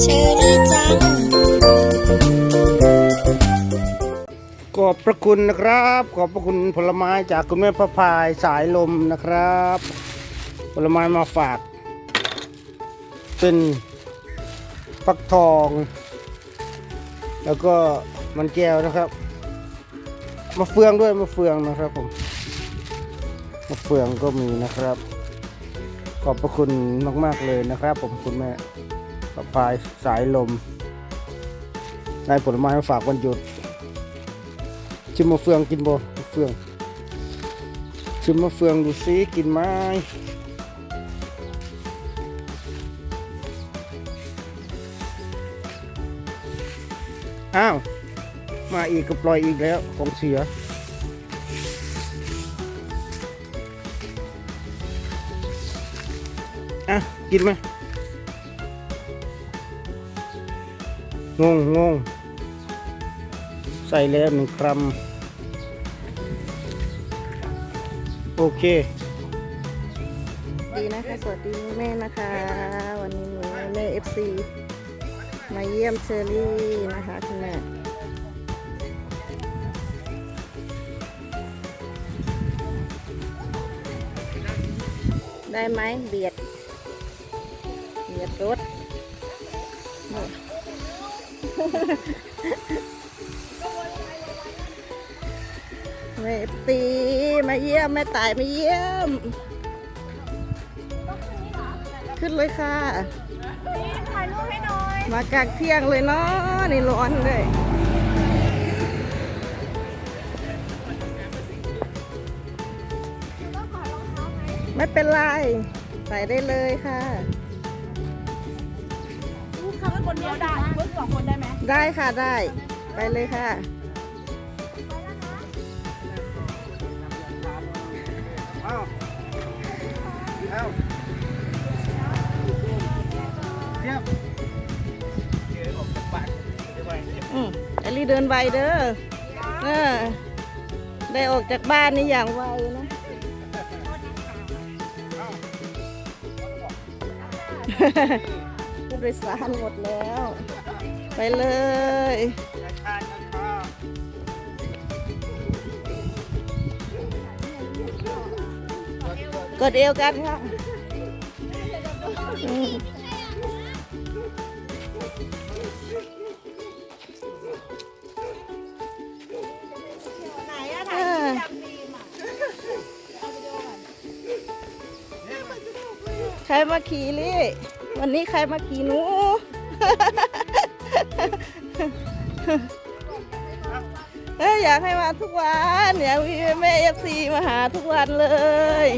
เชอรี่จังขอบพระคุณนะครับ ขอบพระคุณผลไม้จากคุณแม่พระพายสายลมนะครับ ผลไม้มาฝาก เป็นฟักทอง แล้วก็มันแก้วนะครับมะเฟืองด้วยมะเฟืองนะครับผมมะเฟืองก็มีนะครับ ขอบพระคุณมาก ๆ เลยนะครับ ผมคุณแม่พระพายสายลม ได้ผลไม้มาฝากวันหยุด ชิมมะเฟืองกินบ่มะเฟือง ชิมมะเฟืองดูซิกินไหมอ้าว มาอีกก็ปล่อยอีกแล้วของเสีย กินไหมงงงงใส่แล้วหนึ่งกรัมโอเค ดีนะคะ สวัสดีแม่นะคะ วันนี้หนูแม่เอฟซีมาเยี่ยมเชอรี่นะคะคุณแม่ได้ไหมเบียด บียดรถนี่แม่เอฟซีมาเยี่ยมแม่ตายมาเยี่ยม ขึ้นเลยค่ะ ถ่ายรูปให้หน่อย มากลางเที่ยงเลยเนาะนี่ร้อนเลยไม่เป็นไร ใส่ได้เลยค่ะ ลูกค้าคนเดียวได้เพิ่มสองคนได้ไหมได้ค่ะได้ ไปเลยค่ะ อ้าวอ้าวเทียบเดี๋ยวออกจากบ้านเดี๋ยวไปอืมไอรีเดินไวเด้อเออได้ออกจากบ้านนี่อย่างไวนะผู้ โดยสารหมดแล้ว ไปเลยกดเอวกันค่ะใครมาขี่ลี่ วันนี้ใครมาขี่หนู เอ้ยอยากให้มาทุกวัน อยากมีแม่เอฟซีมาหาทุกวันเลย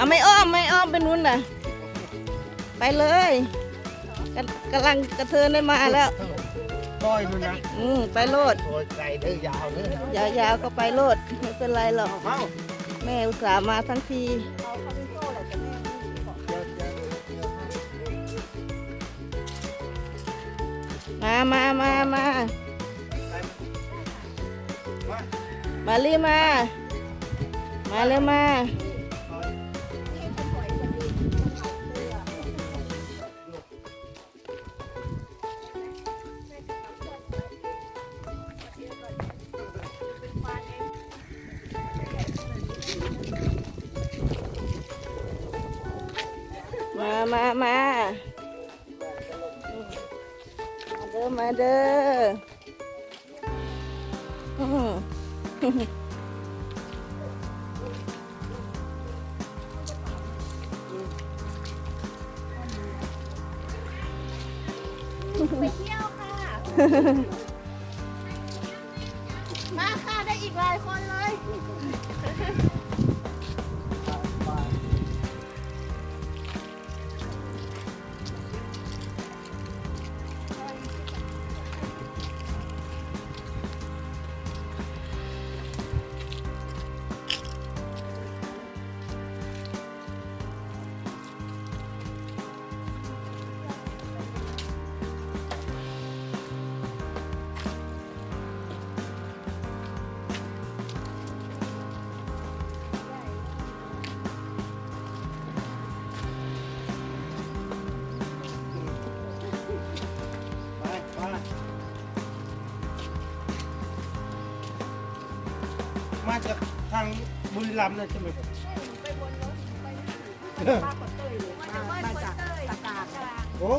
เอาไม่อ้อมไม่อ้อมไปนู้นน่ะ ไปเลยกำกำลังกระเทินได้มาแล้ว ต้อยมันนะอืมไปโลดโอ้ยไกลเด้อยาวเด้อยาวๆก็ไปโลดไม่เป็นไรหรอก เอ้าแม่อุตส่าห์มาทั้งทีเอาเขาเป็นโซ่แหละแต่แม่ไม่มีบอกเดี๋ยวเดี๋ยวเดี๋ยวมามามามามามารีมา มาเร็วมา มามามาเด้อมาเด้ออื้อหือไปเที่ยวค่ะ มาค่ะ ได้อีกหลายคนเลย มาจากทางบุรีรัมย์เลยใช่ไหมครับไปบนรถไปป้าขอเตยเลยมามาจากตะการโอ้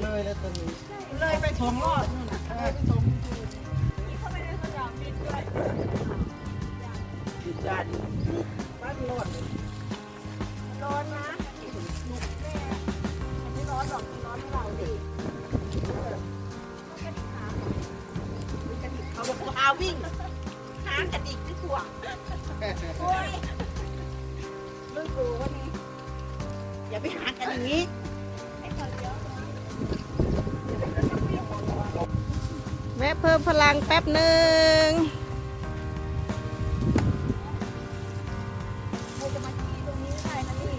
เลยแล้วตอนนี้เลยไปสองรอบนู่นนะเลยไปสองนี่เขาไม่ได้สยามบินด้วยติดยาด ไปหากันอย่างนี้ให้เขาเลี้ยวนะแม่เพิ่มพลังแป๊บหนึ่งใครจะมาขี่ตรงนี้ได้นะนี่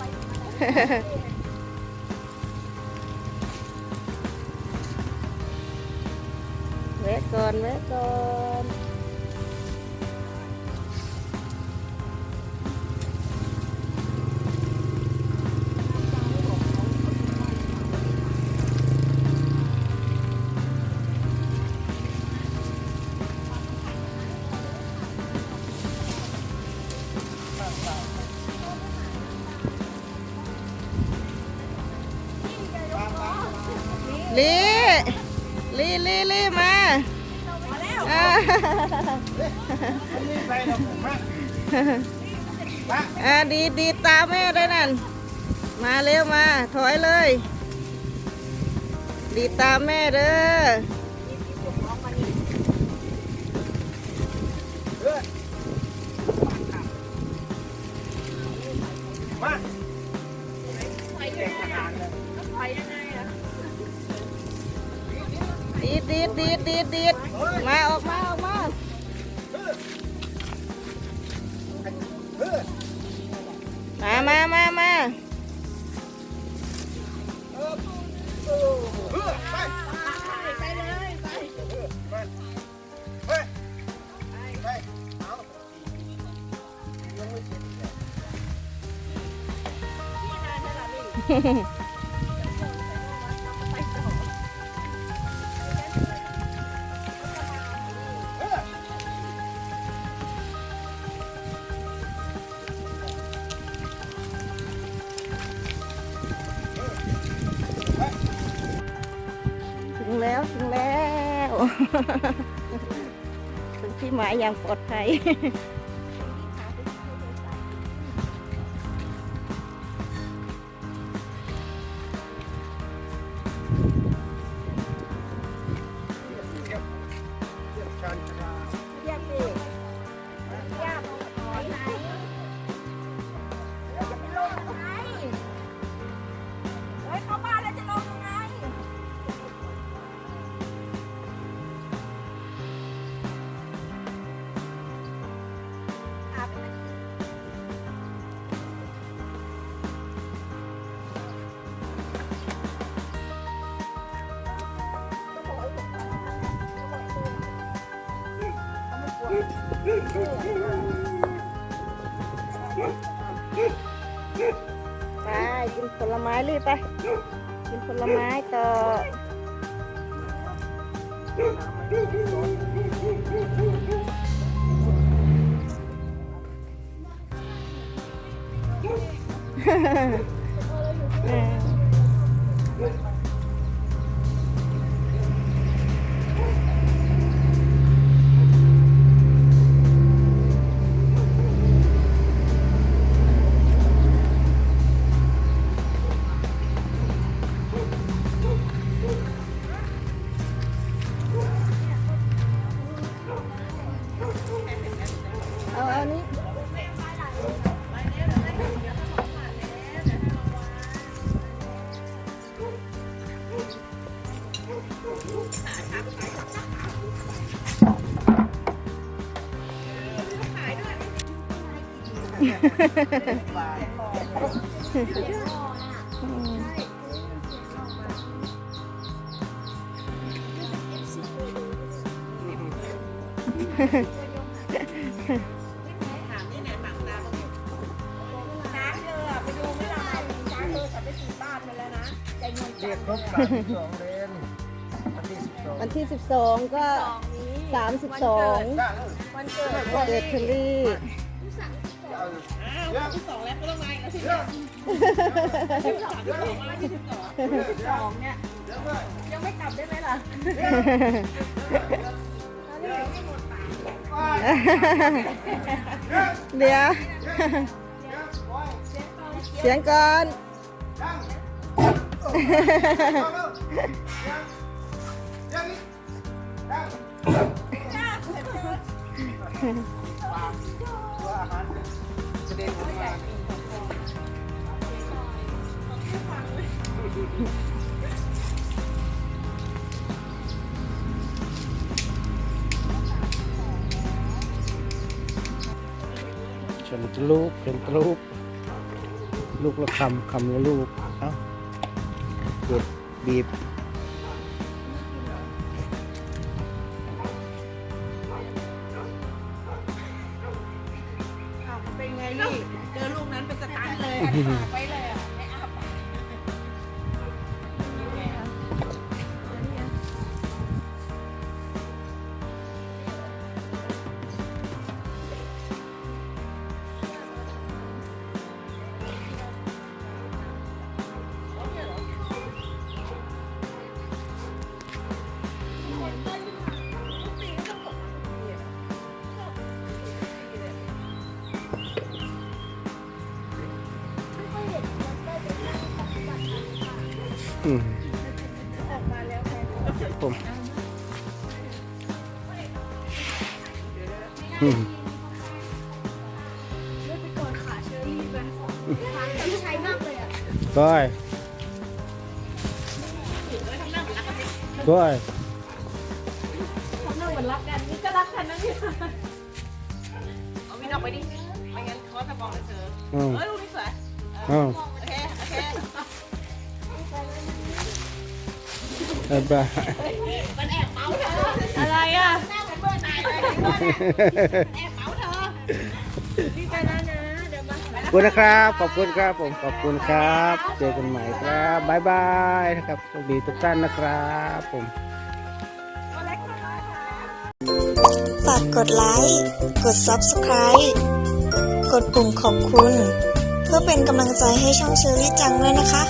มันเป็นที่ของแล้วรถจะมาไม่ได้นะนี่เดี๋ยวก็ถูกเลยแวะก่อนแวะก่อนลีลีลีลีมาอ่ามันมีไปแล้วผมมามาอ่าดีดีตามแม่ได้นั่น มาเร็วมา ถอยเลย ดีตามแม่เด้อ ดีดดีดดีดมาออกมาออกมาเพื่อมามามามาเพื่ แล้วถึงแล้ว ถึงที่หมายอย่างปลอดภัย ไปกินผลไม้รีบไป กินผลไม้ต่อเอา เรียกครบสามสิบสองเลนวันที่สิบสองวันที่ 12 ก็ 32 วันเกิดเกิดเชอรี่ ที่สองแล้วก็ต้องมาอีกแล้วสิที่สองที่สองมาที่สิบสองที่สิบสองเนี่ยยังไม่กลับได้ไหมล่ะเดี๋ยวเสียงก่อน ฉันลูกฉันลูกลูกละคำคำละลูกเอ้ากดบีบเป็นไงนี่เจอลูกนั้นเป็นสตาร์ทเลยฝากไว้ อืมไปกอดขาเชอรี่ไปขาพี่ชัยมากเลยอะก้อยก้อยเขาเน่าเหมือนรักกันนี่ก็รักกันนะพี่เอาวินออกไปดิไม่งั้นเขาจะบอกเลยเธอเฮ้ยลูกนี่สวยอืมโอเคโอเคบ๊ายบายมันแอบเมาเธออะไรอะ หน้าเหมือบเลยแอบเาเธอดีใจนะนะเดี๋ยวมาขอบคุณนะครับ ขอบคุณครับผม ขอบคุณครับ เจอกันใหม่ครับบายบายนะครับโชคดีทุกท่านนะครับผม ฝากกดไลค์ กด Subscribe กดปุ่มขอบคุณ เพื่อเป็นกำลังใจให้ช่องเชอรี่จังด้วยนะคะ